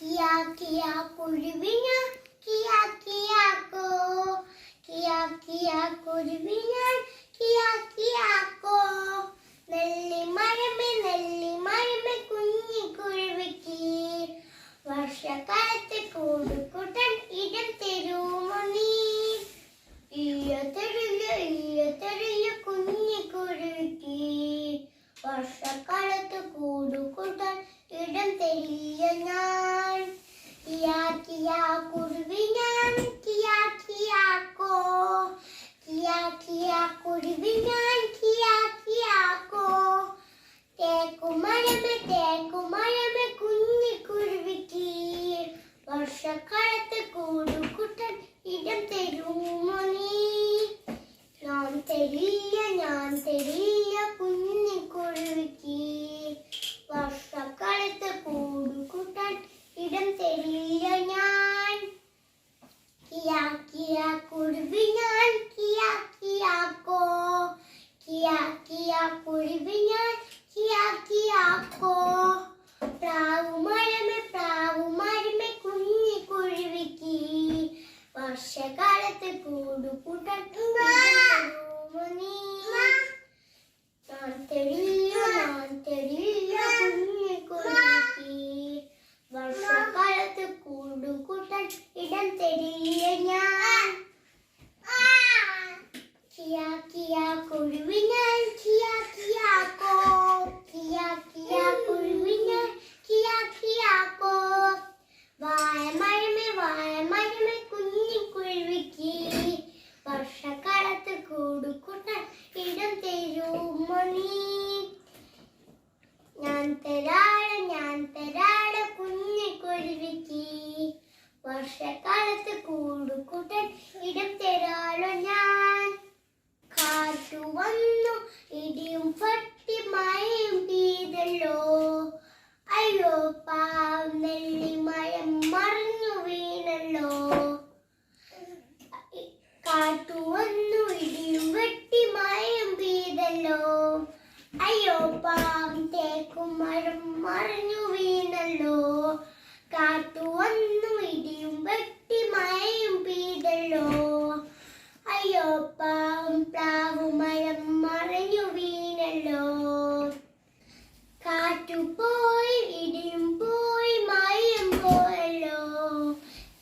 കിയാ കിയാ കുരുവിന കിയാ കിയാ കോ. കിയാ കിയാ കുരുവിന കിയാ കിയാ കോ. നെല്ലിമരമേ നെല്ലിമരമേ കുഞ്ഞി കുരുവിക്ക്. വർഷക്കാലത്ത് കൂടുകൂട്ടൻ ഇടം തരുമോ നീ ഇയ്യത്തെറില്ല ഇയ്യത്തെറില്ല കുഞ്ഞി കുരുവിക്ക്. വർഷക്കാലത്ത് കൂടു వర్షకాలత కూడుకుంటున్నాడు ഒരാൾ ഞാൻ തരാൾ കുഞ്ഞിക്കൊരുവിക്ക് വർഷക്കാലത്ത് കൂടുകൂട്ടൻ ഇടം തരാളോ ഞാൻ. കാറ്റു വന്നു ഇടിയും ഫട്ടി മഴയും പെയ്തല്ലോ. അയ്യോ പാവം നെല്ലി മഴ മറിഞ്ഞു വീണല്ലോ. കാറ്റു പാവം തേക്കുമരം മറിഞ്ഞു വീണല്ലോ. കാത്തു വന്നു ഇടിയും വെട്ടി മഴയും പെയ്തല്ലോ. അയ്യോ പാവം പ്ലാവുമരം മറിഞ്ഞു വീണല്ലോ. കാറ്റു പോയി ഇടിയും പോയി മഴയും പോയല്ലോ.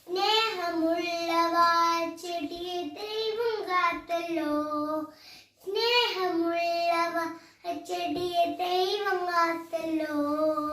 സ്നേഹമുള്ളവ ചെടിയെ ദൈവം കാത്തല്ലോ. Lord.